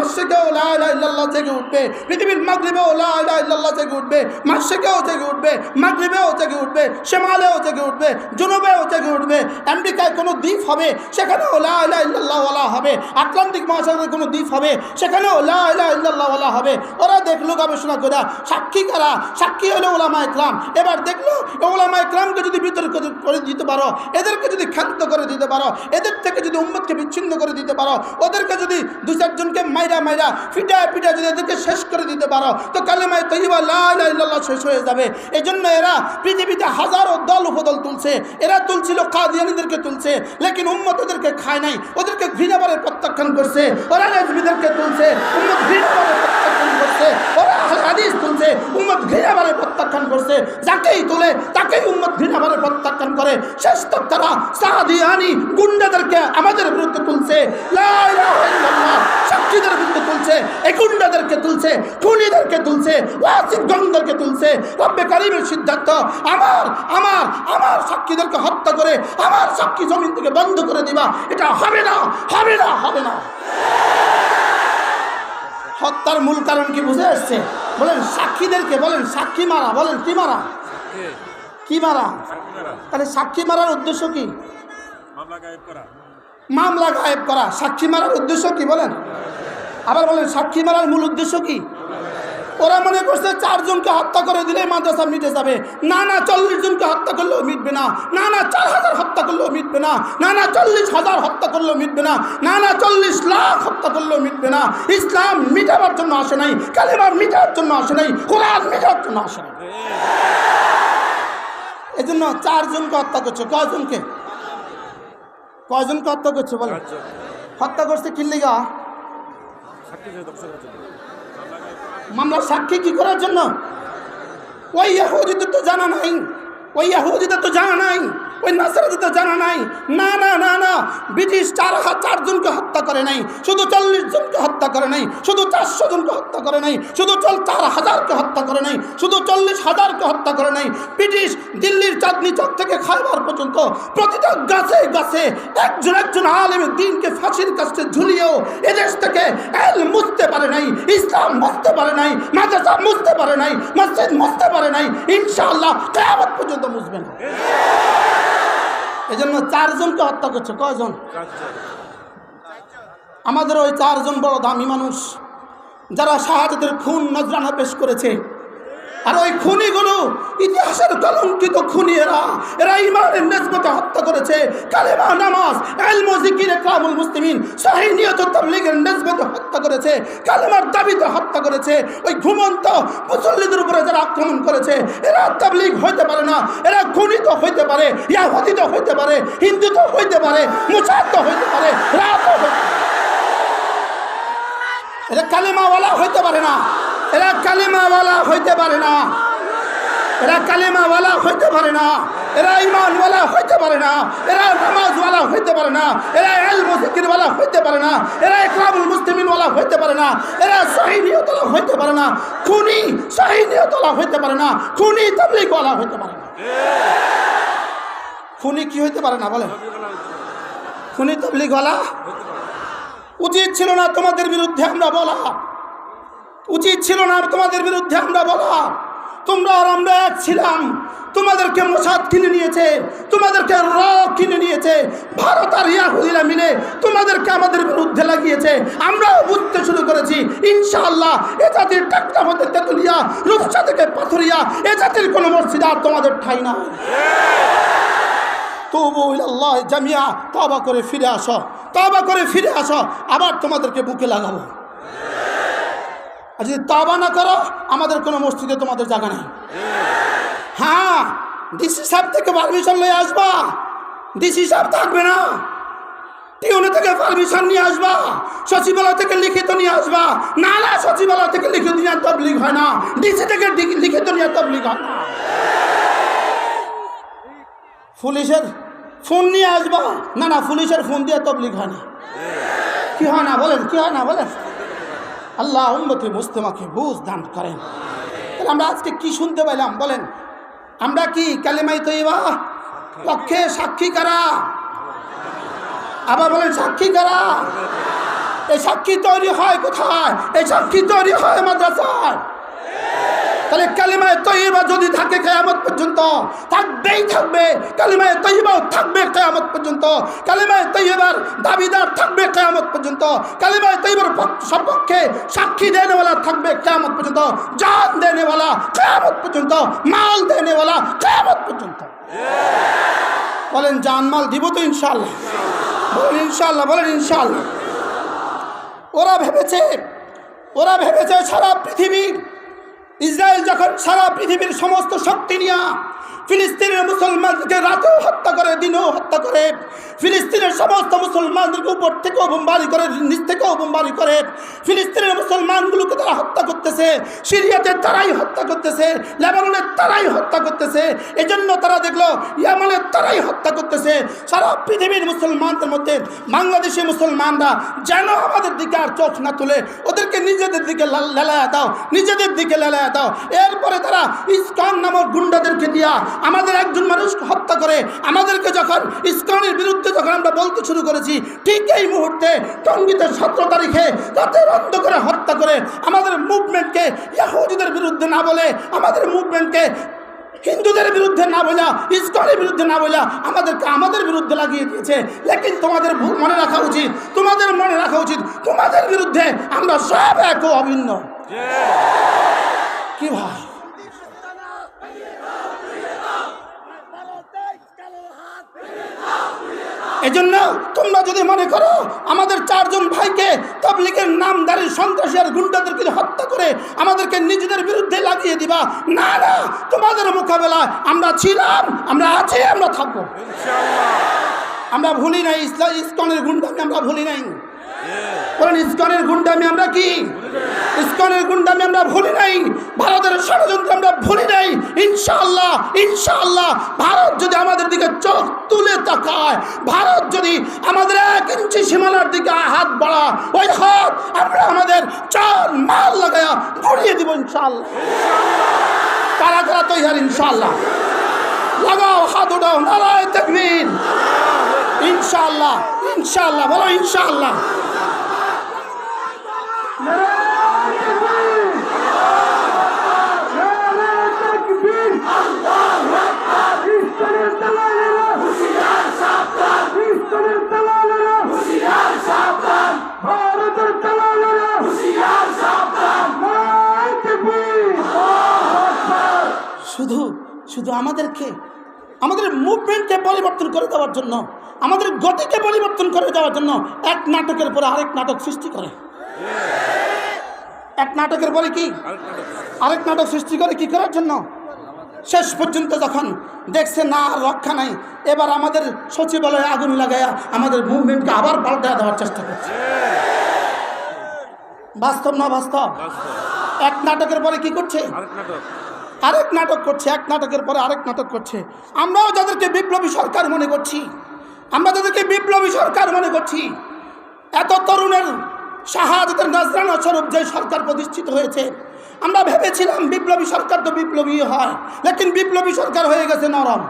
মাসেকেও লাল্লাহ জেগে উঠবে। পৃথিবীর মাগরিবেও লাল্লাহ জেগে উঠবে। মাসেকেও জেগে উঠবে। মাগরিবেও জেগে উঠবে। সেমালেও জেগে উঠবে। জুনুবেও জেগে উঠবে। আমেরিকায় কোনো দ্বীপ হবে, সেখানেও লাল্লাহ হবে। আটলান্টিক মহাসাগরের কোনো দ্বীপ হবে, সেখানেও লাল্লাহ হবে। ওরা দেখল গবেষণা করে, সাক্ষী কারা? সাক্ষী হলো ওলামা ইকরাম। এবার দেখল ওলামা ইকরামকে যদি বিতর্ক করে দিতে পারো, এদেরকে যদি ক্ষান্ত করে দিতে পারো, এদের থেকে যদি উম্মতকে বিচ্ছিন্ন করে দিতে পারো, ওদেরকে যদি দু চারজনকে মাইরা মাইরা ফিটা ফিটা যদি এদেরকে শেষ করে দিতে পারো, তো কালেমায় তৈবা লাল্লাহ শেষ হয়ে যাবে। এই জন্য এরা পৃথিবীতে হাজারো দল উপদল তুলছে। এরা তুলছিল কাদিয়ানিদেরকে তুলছে, লেকিন উম্মত ওদেরকে খায় নাই, ওদেরকে ঘৃণাবারে প্রত্যাখ্যান করছে। ওরা রেজবিদেরকে তুলছে উম্মত ঘৃণাবারে প্রত্যাখ্যান করছে ওরা হাদিস তুলছে উম্মত ঘৃণাবারে প্রত্যাখ্যান করছে যাকেই তুলে, তাকেই উম্মত ঘৃণাবারে প্রত্যাখ্যান করে। শেষ তক তারা সাহাদিয়ানি গুন্ডাদেরকে আমাদের বিরুদ্ধে তুলছে। সাক্ষীদের বিরুদ্ধে তুলছে। এই গুন্ডাদেরকে তুলছে, খুনিদেরকে তুলছে ওয়াসিফ গঙ্গদেরকে তুলছে। রব্বে কারিমের সিদ্ধান্ত, আমার আমার আমার সাক্ষীদেরকে হত্যা করে, আমার সাক্ষী জমিন থেকে বন্ধ করে দিবা। এটা হবে না হবে না হবে না। হত্যার মূল কারণ কি বুঝে আসছে? বলেন সাক্ষীদেরকে বলেন সাক্ষী মারা বলেন কি মারা? কি মারা? তাহলে সাক্ষী মারার উদ্দেশ্য কি? মামলা গায়েব করা। সাক্ষী মারার উদ্দেশ্য কি বলেন? আবার বলেন সাক্ষী মারার মূল উদ্দেশ্য কি? ওরা মনে করছে চারজনকে হত্যা করে দিলে মাদ্রাসা মিটে যাবে। না না চল্লিশ জনকে হত্যা করলেও মিটবে না। না না চার হাজার হত্যা করলেও মিটবে না। না না চল্লিশ হাজার হত্যা করলেও মিটবে না। না না চল্লিশ লাখ হত্যা করলেও মিটবে না। ইসলাম মিটাবার জন্য আসে নাই। কালেমার মিটার জন্য আসে নাই। কোরআন মিটার জন্য আসে নাই। এই জন্য চারজনকে হত্যা করছে। কয়জনকে? কয়জনকে হত্যা করছে বলে? হত্যা করছে কিল্লিগা সাক্ষী যে দর্শকের জন্য মামলা সাক্ষী কি করার জন্য? ওই ইয়াহুদিদের তো জানা নাই। ওই ইয়াহুদিদের তো জানা নাই। ওই নাসারাদের তো জানা নাই। না না না না। ব্রিটিশ চার হাজার চারজনকে হত্যা করে নাই। শুধু চল্লিশ জনকে হত্যা করে নাই। শুধু চারশো জনকে হত্যা করে নাই। শুধু চল চার হাজারকে হত্যা করে নাই। শুধু চল্লিশ হাজারকে হত্যা করে নাই। ব্রিটিশ দিল্লির চাঁদনি চক থেকে খাইবার পর্যন্ত প্রতিটা গাছে গাছে একজন একজন আলেমের দিনকে ফাঁসির কাছে ঝুলিয়েও এদেশ থেকে এল মুছতে পারে নাই, ইসলাম মুছতে পারে নাই, মাদ্রাসা মুছতে পারে নাই, মসজিদ মুছতে পারে নাই, ইনশাআল্লাহ কেয়ামত পর্যন্ত মুছবে না। এই জন্য চারজনকে হত্যা করছে। কয়জন? আমাদের ওই চারজন বড় দামি মানুষ, যারা শাহাজাদের খুন নজরানা পেশ করেছে। আর ওই খুনিগুলো ইতিহাসের কলঙ্কিত খুনি এরা এরা ইমানের নেসবতে হত্যা করেছে। কালেমা, নামাজ, এলম জিকির কামুল মুসলিমিন সহি নিয়ত তাবলীগের নেসবতে হত্যা করেছে, কালেমার দাবিতে হত্যা করেছে। ওই ঘুমন্ত মুসল্লিদের উপরে যারা আক্রমণ করেছে, এরা তাবলীগ হইতে পারে না, এরা খুনি তো হইতে পারে, ইয়াহুদি তো হইতে পারে, হিন্দু তো হইতে পারে, মুসাদ তো হইতে পারে রাতও হইতে পারে। এরা কালিমাওয়ালা হইতে পারে না। এরা কালিমাওয়ালা হইতে পারে না এরা কালিমাওয়ালা হইতে পারে না এরা ইমানওয়ালা হইতে পারে না এরা নামাজওয়ালা হইতে পারে না এরা এল মুসিকিরওয়ালা হইতে পারে না এরা ইকরামুল মুসলিমিনওয়ালা হইতে পারে না এরা সহিনিয়তওয়ালা হইতে পারে না খুনি সহিনিয়তওয়ালা হইতে পারে না খুনি তাবলিগওয়ালা হইতে পারে না খুনি কি হইতে পারে না বলে খুনি তাবলিগওয়ালা উচিত ছিল না তোমাদের বিরুদ্ধে আমরা বলা উচিত ছিল না তোমাদের বিরুদ্ধে আমরা বলা তোমরা আর আমরা এক ছিলাম। তোমাদেরকে মোসাদ কিনে নিয়েছে, তোমাদেরকে র কিনে নিয়েছে, ভারত আর ইয়াহুদিরা মিলে তোমাদেরকে আমাদের বিরুদ্ধে লাগিয়েছে। আমরাও বুঝতে শুরু করেছি, ইনশাআল্লাহ এ জাতির টাকটা হতে তেতুলিয়া, রূপসা থেকে পাথরিয়া, এ জাতির কোনো মসজিদ আর তোমাদের ঠাই না তবু আল্লাহ জামিয়া তবা করে ফিরে আসো তবা করে ফিরে আসো, আবার তোমাদেরকে বুকে লাগাবো। আর যদি তবা না করো, আমাদের কোনো মসজিদে তোমাদের জায়গা নেই। হ্যাঁ ডিসি সাহেব থেকে পারমিশন নিয়ে আসবা। ডিসি সাহেব থাকবে না। টিউনে থেকে পারমিশন নিয়ে আসবা। সচিবালয় থেকে লিখিত নিয়ে আসবা। না না সচিবালয় থেকে লিখিত নিয়ে তবলিগ হয় না। ডিসি থেকে লিখিত নিয়ে তবলিগ হয় না। পুলিশের ফোন নিয়ে আসবা। না না, পুলিশের ফোন দিয়ে তবলিগ হয় না। কি হয় না বলেন, কি হয় না বলেন? আল্লাহ উন্নতি মুস্তমাকে বুঝ দান করেন। তাহলে আমরা আজকে কি শুনতে পাইলাম? বলেন, আমরা কি কালেমাই তৈবা পক্ষে সাক্ষী কারা? আবার বলেন, সাক্ষী কারা? এই সাক্ষী তৈরি হয় কোথায়? এই সাক্ষী তৈরি হয় মাদ্রাসায়। তাহলে কালিমায় তৈবা যদি থাকে কেয়ামত পর্যন্ত, থাকবেই থাকবে। কালিমায় তৈবাও থাকবে কেয়ামত পর্যন্ত। কালিমায় তৈবার দাবিদার থাকবে কেয়ামত পর্যন্ত। কালিমায় তৈবার সপক্ষে সাক্ষী দেনেওয়ালা থাকবে কেয়ামত পর্যন্ত। জান দেনেওয়ালা কেয়ামত পর্যন্ত। মাল দেনেওয়ালা কেয়ামত পর্যন্ত। বলেন, জান, মাল দিব তো ইনশাল্লাহ বলেন ইনশাল্লাহ বলেন ইনশাল্লাহ ওরা ভেবেছে ওরা ভেবেছে সারা পৃথিবীর ইসরায়েল যখন সারা পৃথিবীর সমস্ত শক্তি নিয়ে ফিলিস্তিনের মুসলমানকে রাতেও হত্যা করে দিনেও হত্যা করে ফিলিস্তিনের সমস্ত মুসলমানদেরকে উপর থেকেও বোমবারি করে, নিচ থেকেও বোমবারি করে, ফিলিস্তিনের মুসলমানগুলোকে তারা হত্যা করতেছে, সিরিয়াতে তারাই হত্যা করতেছে, লেবাননের তারাই হত্যা করতেছে। এজন্য তারা দেখল ইয়ামানের তারাই হত্যা করতেছে। সারা পৃথিবীর মুসলমানদের মধ্যে, বাংলাদেশি মুসলমানরা যেন আমাদের দিকে আর চোখ না তুলে, ওদেরকে নিজেদের দিকে লেলায়া দাও, নিজেদের দিকে লেলায়া দাও। এরপরে তারা ইস্কন নামক গুন্ডাদেরকে দিয়া আমাদের একজন মানুষ হত্যা করে, আমাদেরকে যখন ইস্কনের বিরুদ্ধে যখন আমরা বলতে শুরু করেছি। ঠিক এই মুহূর্তে টঙ্গিতে সতেরো তারিখে রাতের অন্ধকারে হত্যা করে আমাদের মুভমেন্টকে ইয়াহুদিদের বিরুদ্ধে না বলে আমাদের মুভমেন্টকে হিন্দুদের বিরুদ্ধে না বলা ইস্কনের বিরুদ্ধে না বলা আমাদেরকে আমাদের বিরুদ্ধে লাগিয়ে দিয়েছে। লেকিন তোমাদের মনে রাখা উচিত। তোমাদের মনে রাখা উচিত তোমাদের বিরুদ্ধে আমরা সব এক অভিন্ন। কি ভাই? এজন্য তোমরা যদি মনে করো আমাদের চারজন ভাইকে তবলিগের নামদারি সন্ত্রাসী আর গুন্ডাদেরকে হত্যা করে আমাদেরকে নিজেদের বিরুদ্ধে লাগিয়ে দিবা না না তোমাদের মোকাবেলা আমরা ছিলাম আমরা আছি আমরা থাকব। আমরা ভুলি নাই ইসলাম ইস্কনের গুন্ডামি আমরা ভুলি নাই। বলেন ইস্কনের গুন্ডামি আমরা কি? ইস্কনের গুন্ডামি আমরা ভুলি নাই, ভারতের ষড়যন্ত্র আমরা ভুলি নাই। ইনশাআল্লাহ ইনশাআল্লাহ, ভারত যদি আমাদের দিকে চোখ তুলে তাকায়, ভারত যদি আমাদের এক ইঞ্চি সীমানার দিকে হাত বাড়া ওই হাত আমরা আমাদের চার মাল লাগায়া ঘুরিয়ে দিব ইনশাআল্লাহ। কারা কারা তৈরি ইনশাআল্লাহ? লাগাও, হাত উঠাও, নারায় তকবীর। ইনশাআল্লাহ ইনশাআল্লাহ, বলো ইনশাআল্লাহ। শুধু আমাদেরকে আমাদের মুভমেন্টকে পরিবর্তন করে দেওয়ার জন্য আমাদের গতিকে পরিবর্তন করে দেওয়ার জন্য এক নাটকের পরে আরেক নাটক সৃষ্টি করে। এক নাটকের পরে কি? আরেক নাটক সৃষ্টি করে কি করার জন্য? শেষ পর্যন্ত যখন দেখছে না আর রক্ষা নাই। এবার আমাদের সচিবালয়ে আগুন লাগায়া আমাদের মুভমেন্টকে আবার পাল্টা দেওয়ার চেষ্টা করছে। বাস্তব না বাস্তব? এক নাটকের পরে কি করছে? আরেক নাটক করছে, এক নাটকের পরে আরেক নাটক করছে। আমরাও যাদেরকে বিপ্লবী সরকার মনে করছি, আমরা যাদেরকে বিপ্লবী সরকার মনে করছি। এত তরুণের শাহাদতের নজরানা স্বরূপ যে সরকার প্রতিষ্ঠিত হয়েছে, আমরা ভেবেছিলাম বিপ্লবী সরকার তো বিপ্লবী হয়, লেকিন বিপ্লবী সরকার হয়ে গেছে নরম।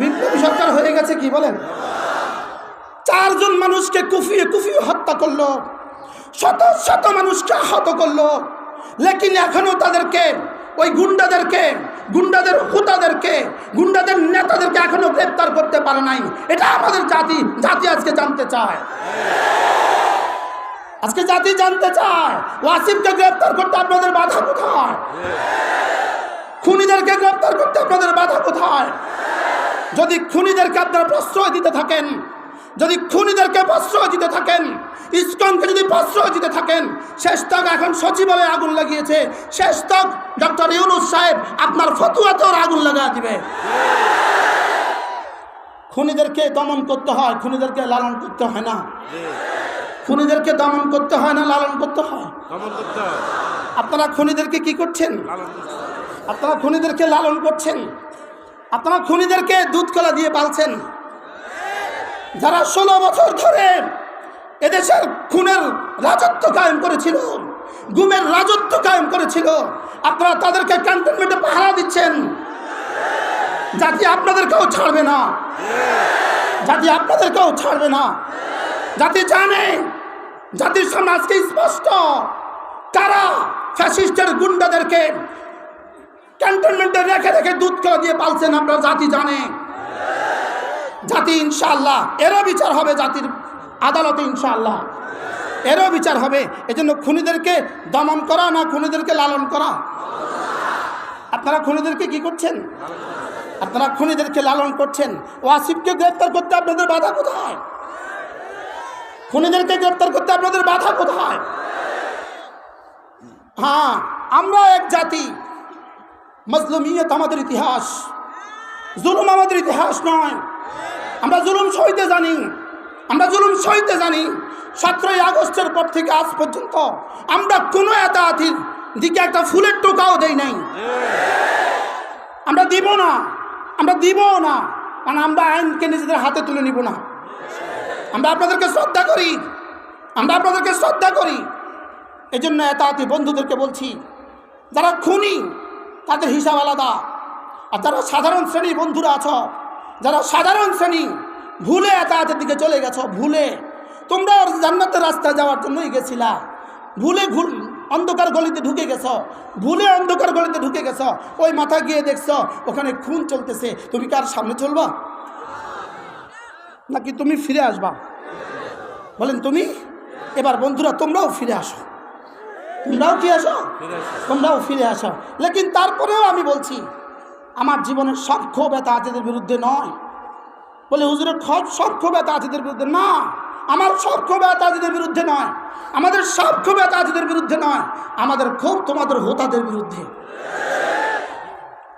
বিপ্লবী সরকার হয়ে গেছে কি বলেন? চারজন মানুষকে কুফিয়ে কুফিয়ে হত্যা করল, শত শত মানুষকে আহত করল। লেকিন এখনও তাদেরকে, ওই গুন্ডাদেরকে, গুন্ডাদের হুতাদেরকে, গুন্ডাদের নেতাদেরকে এখনও গ্রেপ্তার করতে পারে নাই। এটা আমাদের জাতি জাতি আজকে জানতে চায়। আজকে জাতি জানতে চায় ওয়াসিফকে গ্রেপ্তার করতে আপনাদের বাধা কোথায়? খুনিদেরকে গ্রেপ্তার করতে আপনাদের বাধা কোথায়? যদি খুনিদেরকে আপনারা প্রশ্রয় দিতে থাকেন যদি খুনিদেরকে প্রশ্রয় দিতে থাকেন ইস্কনকে যদি প্রশ্রয় দিতে থাকেন শেষ তক এখন সচিবালয়ে আগুন লাগিয়েছে। শেষ তক ডক্টর ইউনুস সাহেব আপনার ফতুয়াতেও আগুন লাগা দিবে। খুনিদেরকে দমন করতে হয় খুনিদেরকে লালন করতে হয় না। খুনিদেরকে দমন করতে হয় না লালন করতে হয়। দমন করতে আপনারা খুনিদেরকে কি করছেন। আপনারা খুনিদেরকে লালন করছেন? আপনারা খুনিদেরকে দুধ কলা দিয়ে পালছেন? যারা ষোলো বছর ধরে এদেশের খুনের রাজত্ব কায়েম করেছিল, গুমের রাজত্ব কায়েম করেছিল, আপনারা তাদেরকে ক্যান্টনমেন্টে পাহারা দিচ্ছেন। জাতি আপনাদের আপনাদেরকেও ছাড়বে না? জাতি আপনাদের আপনাদেরকেও ছাড়বে না? জাতি জানে? জাতির সামনে আজকে স্পষ্ট? কারা ফ্যাসিস্টের গুন্ডাদেরকে ক্যান্টনমেন্টে রেখে রেখে দুধ করে দিয়ে পালছেন? আপনার জাতি জানে? জাতি ইনশাআল্লাহ। এরও বিচার হবে জাতির আদালতে ইনশাআল্লাহ। এরও বিচার হবে। এজন্য খুনিদেরকে দমন করা না খুনিদেরকে লালন করা? আপনারা খুনিদেরকে কি করছেন? আপনারা খুনিদেরকে লালন করছেন। ওয়াসিফকে গ্রেপ্তার করতে আপনাদের বাধা কোথায়? খুনিদেরকে গ্রেপ্তার করতে আপনাদের বাধা কোথায়? হ্যাঁ আমরা এক জাতি। মজলুমিয়ত আমাদের ইতিহাস। জুলুম আমাদের ইতিহাস নয়। আমরা জুলুম সইতে জানি। আমরা জুলুম সইতে জানি। সতেরোই আগস্টের পর থেকে আজ পর্যন্ত আমরা কোনো এতাহাতির দিকে একটা ফুলের টোকাও দেই নাই। আমরা দিব না। আমরা দিব না। কারণ আমরা আইনকে নিজেদের হাতে তুলে নিব না। আমরা আপনাদেরকে শ্রদ্ধা করি। আমরা আপনাদেরকে শ্রদ্ধা করি। এই জন্য এতাহাতি বন্ধুদেরকে বলছি, যারা খুনি, তাদের হিসাব আলাদা। আর যারা সাধারণ শ্রেণির বন্ধুরা আছো যারা সাধারণ শ্রেণি ভুলে এতাহাতের দিকে চলে গেছো ভুলে। তোমরা ওর জান্নাতের রাস্তায় যাওয়ার জন্যই গেছিলা। ভুলে ভুল অন্ধকার গলিতে ঢুকে গেছো। ভুলে অন্ধকার গলিতে ঢুকে গেছো। ওই মাথা গিয়ে দেখছ ওখানে খুন চলতেছে। তুমি কার সামনে চলবা? নাকি তুমি ফিরে আসবা? বলেন তুমি? এবার বন্ধুরা তোমরাও ফিরে আসো। তোমরাও কি আসো। তোমরাও ফিরে আসো। লেকিন তারপরেও আমি বলছি আমার জীবনের সব ক্ষোভ এতাহাতিদের বিরুদ্ধে নয়। বলে হুজুরের সব সব ক্ষোভ এতাহাতিদের বিরুদ্ধে না, আমার সব ক্ষোভ এতাহাতিদের বিরুদ্ধে নয়। আমাদের সব ক্ষোভ এতাহাতিদের বিরুদ্ধে নয়। আমাদের ক্ষোভ তোমাদের হোতাদের বিরুদ্ধে।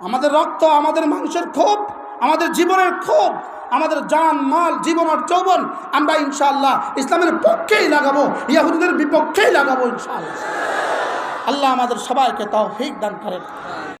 আমাদের রক্ত আমাদের মাংসের ক্ষোভ, আমাদের জীবনের ক্ষোভ, আমাদের জান, মাল, জীবন আর যৌবন আমরা ইনশাআল্লাহ ইসলামের পক্ষেই লাগাবো, ইয়াহুদিদের বিপক্ষেই লাগাবো ইনশাআল্লাহ। আল্লাহ আমাদের সবাইকে তাও দান করেন।